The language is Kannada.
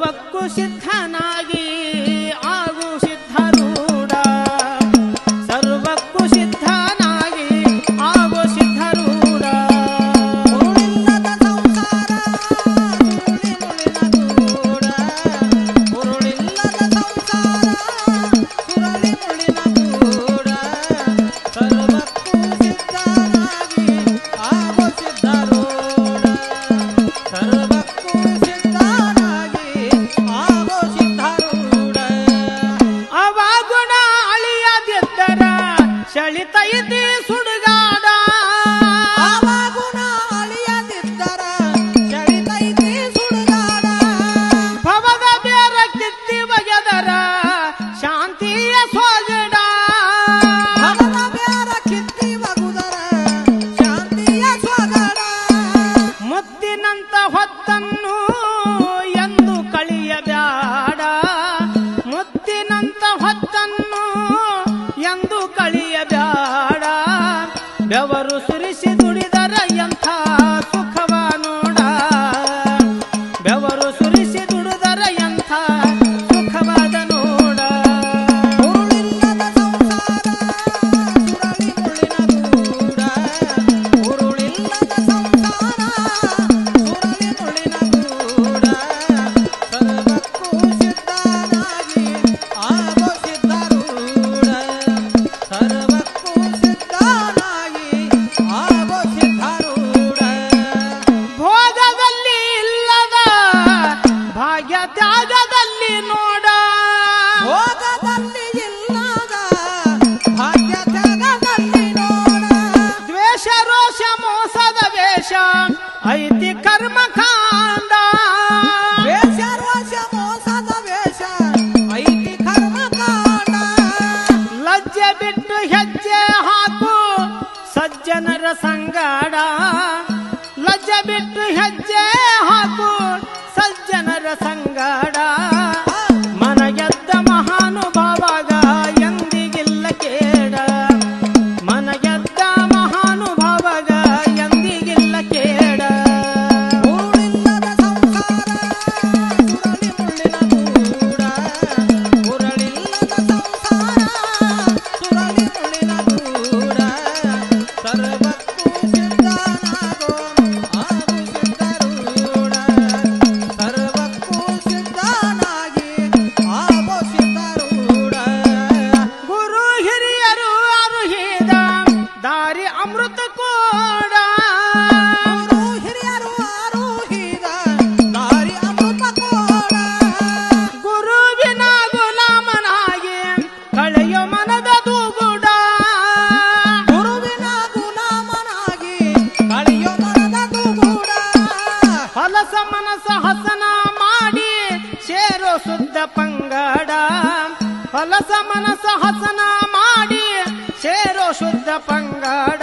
我苦心难。ಸುರಿಸಿ ದುಡಿದರ ಎಂಥ ಭಾಗ್ಯ ತ್ಯಾಗದಲ್ಲಿ ನೋಡ. ದ್ವೇಷ ರೋಷ ಮೋಸದ ವೇಷ ಐತಿ ಕರ್ಮ ವೇಷ ರೋಷ ಮೋಸದ ವೇಷ ಐತಿ ಕರ್ಮ ಲಜ್ಜೆ ಬಿಟ್ಟು ಹೆಜ್ಜೆ ಹಾಕು ಸಜ್ಜನರ ಸಂಗಡ. ಹರಸ ಮನಸ ಹಸನ ಮಾಡಿ ಶೇರೋ ಶುದ್ಧ ಪಂಗಡ.